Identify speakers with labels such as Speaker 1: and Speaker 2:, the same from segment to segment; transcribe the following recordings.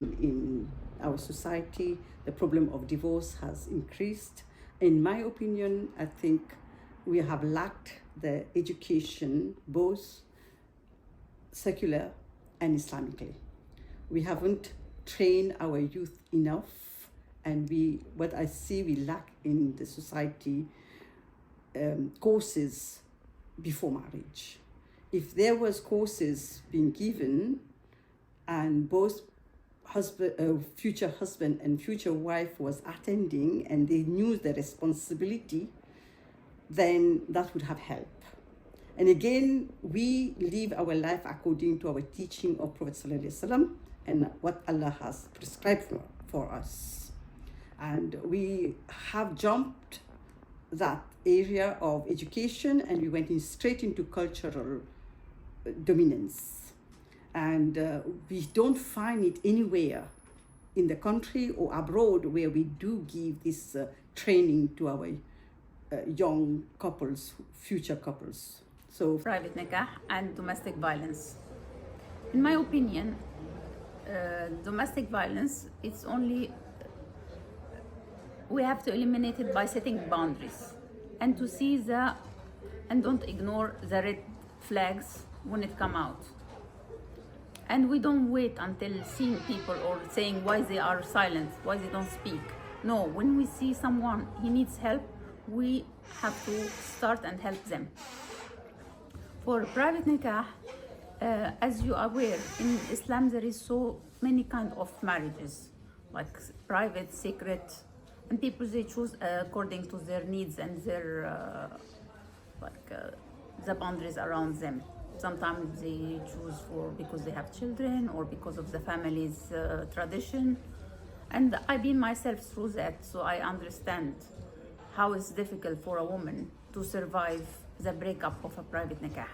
Speaker 1: in our society, the problem of divorce has increased. In my opinion, I think we have lacked the education, both secular and Islamically. We haven't trained our youth enough, and we what I see we lack in the society um, courses before marriage. If there was courses being given, and both husband, uh, future husband and future wife was attending, and they knew the responsibility, then that would have helped. And again, we live our life according to our teaching of Prophet Wasallam and what Allah has prescribed for, for us. And we have jumped that area of education and we went in straight into cultural uh, dominance. And uh, we don't find it anywhere in the country or abroad where we do give this uh, training to our uh, young couples, future couples. So
Speaker 2: private nikah and domestic violence. In my opinion, uh, domestic violence it's only we have to eliminate it by setting boundaries and to see the and don't ignore the red flags when it come out and we don't wait until seeing people or saying why they are silent why they don't speak. No when we see someone he needs help we have to start and help them. For private nikah uh, as you are aware in islam there is so many kind of marriages like private secret and people they choose uh, according to their needs and their uh, like uh, the boundaries around them sometimes they choose for because they have children or because of the family's uh, tradition and i've been myself through that so i understand how it's difficult for a woman to survive the breakup of a private nikah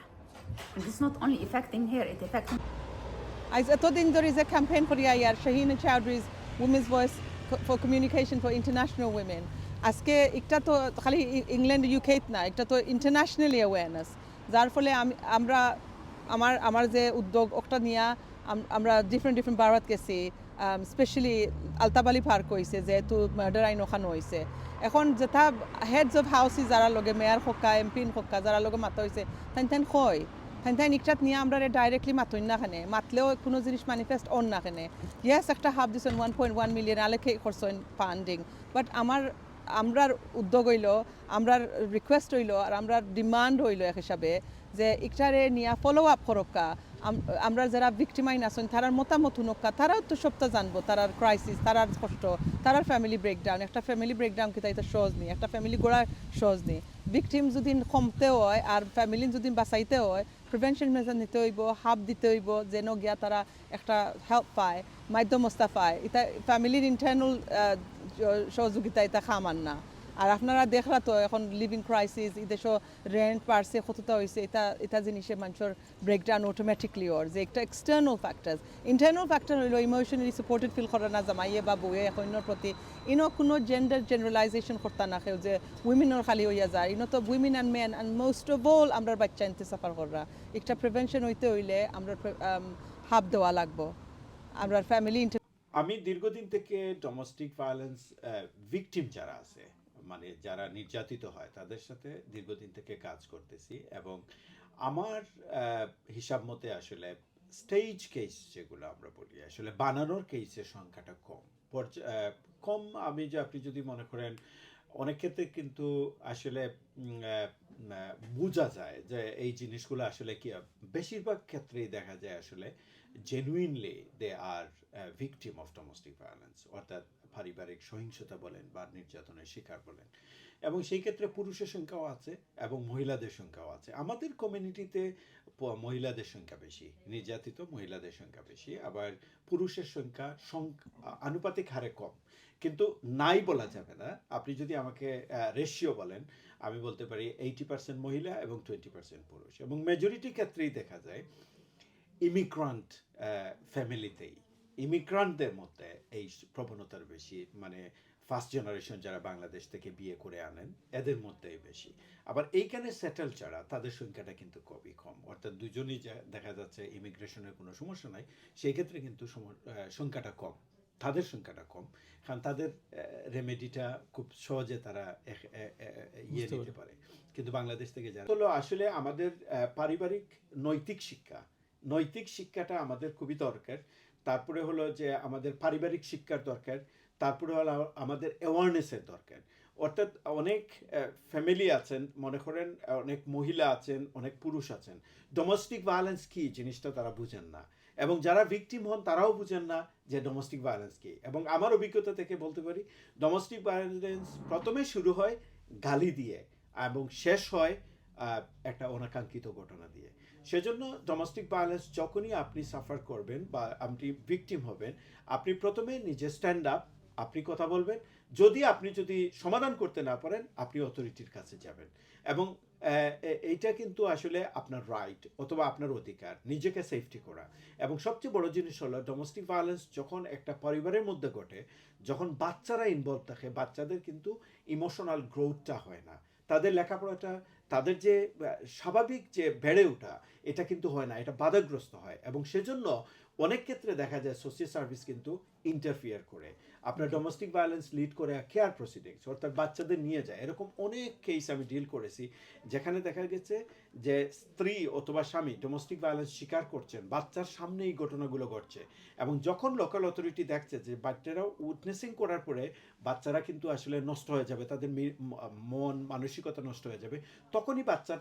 Speaker 2: and it's not only affecting her it affects
Speaker 3: I এতদিন there is a campaign for year Shahina Chowdhury's Women's Voice co- for Communication for International Women. আজকে একটা তো খালি England ইউকেত না একটা তো internationally awareness যার ফলে আমি, আমরা, আমার আমার যে উদ্যোগ ওটা নিয়ে আম- আমরা ডিফারেন্ট ডিফারেন্ট বারাত গেছি। স্পেশালি আলতাবালি পার্ক হয়েছে যেহেতু মার্ডার আইন ওখানে হয়েছে এখন যেটা হেডস অফ হাউসি যারা লগে মেয়ার হকা এমপিন হকা যারা লগে মাতা হয়েছে তাই তাই কয় তাই তাই নিকটাত নিয়ে আমরা ডাইরেক্টলি মাতই না খানে মাতলেও কোনো জিনিস ম্যানিফেস্ট অন না খানে ইয়েস একটা হাফ দিছেন ওয়ান পয়েন্ট ওয়ান মিলিয়ন আলেখে করছেন ফান্ডিং বাট আমার আমরার উদ্যোগ হইল, আমরার রিকোয়েস্ট হইল আর আমরার ডিমান্ড হইল এক হিসাবে যে ইকটারে নিয়ে ফলো আপ করক্কা। আম- আমরা যারা ভিক্টিমাইন আছেন, তারার মতামত শুনক্কা। তারাও তো সবটা জানব, তারার ক্রাইসিস তারার কষ্ট, তারার ফ্যামিলি ব্রেকডাউন একটা ফ্যামিলি ব্রেকডাউন কিতা এটা সহজ নেই, একটা ফ্যামিলি গড়া সহজ নেই। ভিকটিম যদি কমতে হয় আর ফ্যামিলি যদি বাঁচাইতে হয় প্রিভেনশন মেজার নিতে হইব, হাব দিতে হইব, যেন গিয়া তারা একটা হেল্প পায় মাধ্যমস্তা পায়। এটা ফ্যামিলির ইন্টারনাল সহযোগিতা এটা খামান না। আর আপনারা দেখলা তো এখন লিভিং ক্রাইসিস ইদেশ রেন্ট পারছে কতটা হয়েছে এটা এটা জিনিসে মানুষের ব্রেকডাউন অটোমেটিকলি ওর, যে একটা এক্সটার্নাল ফ্যাক্টার্স ইন্টারনাল ফ্যাক্টর হইল ইমোশনালি সাপোর্টেড ফিল করা না, জামাইয়ে বা বউয়ে অন্যর প্রতি। ইনো কোনো জেন্ডার জেনারেলাইজেশন করতে না খেয়ে যে উইমেনের খালি হইয়া যায়। ইনো তো women and men and most of all আমরা বাচ্চা আনতে সাফার করা একটা প্রিভেনশন হইতে হইলে আমরা হাব দেওয়া লাগবো। আমরা ফ্যামিলি
Speaker 4: আমি দীর্ঘদিন থেকে ডোমেস্টিক ভায়োলেন্স ভিকটিম যারা আছে মানে যারা নির্যাতিত হয়, তাদের সাথে দীর্ঘদিন থেকে কাজ করতেছি এবং আমার হিসাব মতে আসলে স্টেজ কেস যেগুলো আমরা বলি, আসলে বানানোর কেসের সংখ্যাটা কম। কম আমি যে আপনি যদি মনে করেন অনেক ক্ষেত্রে কিন্তু আসলে বোঝা যায় যে এই জিনিসগুলো আসলে কি, বেশিরভাগ ক্ষেত্রেই দেখা যায় আসলে genuinely they are victim of domestic violence অর্থাৎ পারিবারিক সহিংসতা বলেন বা নির্যাতনের শিকার বলেন। এবং সেই ক্ষেত্রে পুরুষের সংখ্যাও আছে এবং মহিলাদের সংখ্যাও আছে। আমাদের কমিউনিটিতে মহিলাদের সংখ্যা বেশি, নির্যাতিত মহিলাদের সংখ্যা বেশি, আবার পুরুষের সংখ্যা সংখ- আনুপাতিক হারে কম। কিন্তু নাই বলা যাবে না। আপনি যদি আমাকে রেশিও বলেন, আমি বলতে পারি এইটি পার্সেন্ট মহিলা এবং টোয়েন্টি পার্সেন্ট পুরুষ। এবং মেজরিটি ক্ষেত্রেই দেখা যায় ইমিগ্রান্ট ফ্যামিলিতেই ইমিগ্রান্টদের মধ্যে এই প্রবণতার বেশি মানে ফার্স্ট জেনারেশন যারা বাংলাদেশ থেকে বিয়ে করে আনেন এদের মধ্যেই বেশি। আবার এইখানে সেটেল ছাড়া তাদের সংখ্যাটা কিন্তু খুবই কম। অর্থাৎ দুজনই যা দেখা যাচ্ছে ইমিগ্রেশনের কোনো সমস্যা নাই সেই ক্ষেত্রে কিন্তু সংখ্যাটা কম। তাদের সংখ্যাটা কম। কারণ তাদের রেমেডিটা খুব সহজে তারা ইয়ে নিতে পারে। কিন্তু বাংলাদেশ থেকে যারা হলো আসলে আমাদের পারিবারিক নৈতিক শিক্ষা। নৈতিক শিক্ষাটা আমাদের খুবই দরকার। তারপরে হলো যে আমাদের পারিবারিক শিক্ষার দরকার, তারপরে হলো আমাদের অ্যাওয়ারনেসের দরকার। অর্থাৎ অনেক ফ্যামিলি আছেন, মনে করেন অনেক মহিলা আছেন, অনেক পুরুষ আছেন। ডোমেস্টিক ভায়োলেন্স কি? জিনিসটা তারা বুঝেন না। এবং যারা ভিকটিম হন, তারাও বুঝেন না যে ডোমেস্টিক ভায়োলেন্স কি। এবং আমার অভিজ্ঞতা থেকে বলতে পারি ডোমেস্টিক ভায়োলেন্স প্রথমে শুরু হয় গালি দিয়ে এবং শেষ হয় একটা অনাকাঙ্ক্ষিত ঘটনা দিয়ে। সেজন্য ডোমেস্টিক ভায়োলেন্স যখনই আপনি সাফার করবেন বা আপনি ভিকটিম হবেন, আপনি প্রথমে নিজে স্ট্যান্ড আপ আপনি কথা বলবেন। যদি আপনি যদি সমাধান করতে না পারেন, আপনি অথরিটির কাছে যাবেন। এবং এইটা কিন্তু আসলে আপনার রাইট অথবা আপনার অধিকার, নিজেকে সেফটি করা। এবং সবচেয়ে বড় জিনিস হলো ডোমেস্টিক ভায়োলেন্স যখন একটা পরিবারের মধ্যে ঘটে, যখন বাচ্চারা ইনভলভ থাকে, বাচ্চাদের কিন্তু ইমোশনাল গ্রোথটা হয় না। তাদের লেখাপড়াটা, তাদের যে স্বাভাবিক যে বেড়ে ওঠা, এটা কিন্তু হয় না। এটা বাধাগ্রস্ত হয়। এবং সেজন্য অনেক ক্ষেত্রে দেখা যায় সোশিয়াল সার্ভিস কিন্তু ইন্টারফিয়ার করে। আপনার ডোমেস্টিক ভায়োলেন্স লিড করে কেয়ার প্রসিডিংস অর্থাৎ বাচ্চাদের নিয়ে যায়। এরকম অনেক কেস আমি ডিল করেছি যেখানে দেখা গেছে যে স্ত্রী অথবা স্বামী ডোমেস্টিক ভায়োলেন্স স্বীকার করছেন বাচ্চার সামনে এই ঘটনাগুলো ঘটছে এবং যখন লোকাল অথরিটি দেখছে যে বাচ্চারা উইটনেসিং করার পরে বাচ্চারা কিন্তু আসলে নষ্ট হয়ে যাবে তাদের মন মানসিকতা নষ্ট হয়ে যাবে তখনই বাচ্চার